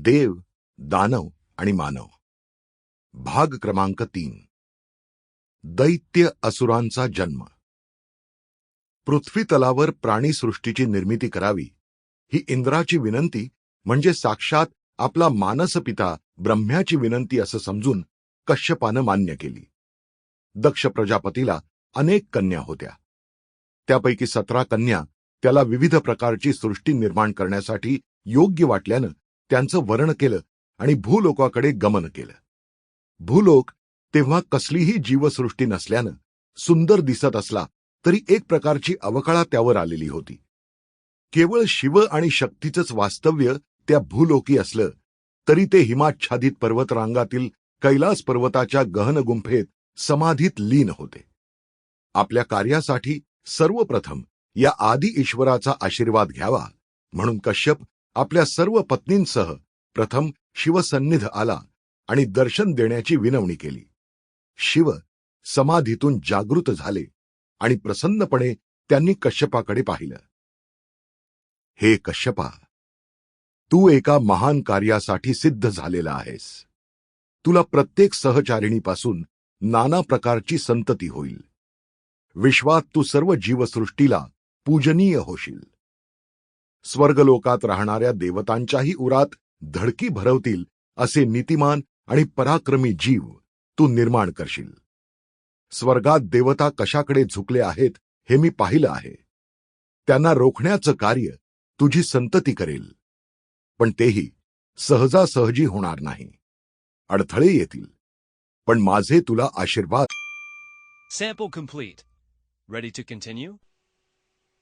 देव दानव आणि मानव. भाग क्रमांक तीन. दैत्य असुरांचा जन्म. पृथ्वीतलावर प्राणीसृष्टीची निर्मिती करावी ही इंद्राची विनंती म्हणजे साक्षात आपला मानसपिता ब्रह्म्याची विनंती असं समजून कश्यपानं मान्य केली. दक्ष प्रजापतीला अनेक कन्या होत्या. त्यापैकी सतरा कन्या त्याला विविध प्रकारची सृष्टी निर्माण करण्यासाठी योग्य वाटल्यानं त्यांचं वर्ण केलं आणि भूलोकाकडे गमन केलं. भूलोक तेव्हा कसलीही जीवसृष्टी नसल्यानं सुंदर दिसत असला तरी एक प्रकारची अवकळा त्यावर आलेली होती. केवळ शिव आणि शक्तीचंच वास्तव्य त्या भूलोकी असलं तरी ते हिमाच्छादित पर्वतरांगातील कैलास पर्वताच्या गहन गुंफेत समाधीत लीन होते. आपल्या कार्यासाठी सर्वप्रथम या आदि ईश्वराचा आशीर्वाद घ्यावा म्हणून कश्यप आपल्या सर्व पत्नींसह प्रथम शिवसन्निध आला आणि दर्शन देण्याची विनवणी केली. शिव समाधीतून जागृत झाले आणि प्रसन्नपणे त्यांनी कश्यपाकडे पाहिलं. हे कश्यपा तू एका महान कार्यासाठी सिद्ध झालेला आहेस. तुला प्रत्येक सहचारिणीपासून नाना प्रकारची संतती होईल. विश्वात तू सर्व जीवसृष्टीला पूजनीय होशील. स्वर्गलोकात राहणाऱ्या देवतांच्याही उरात धडकी भरवतील असे नीतिमान आणि पराक्रमी जीव तू निर्माण करशील. स्वर्गात देवता कशाकडे झुकले आहेत हे मी पाहिलं आहे. त्यांना रोखण्याचं कार्य तुझी संतती करेल. पण तेही सहजासहजी होणार नाही. अडथळे येतील. पण माझे तुला आशीर्वाद. Sample complete. Ready to continue?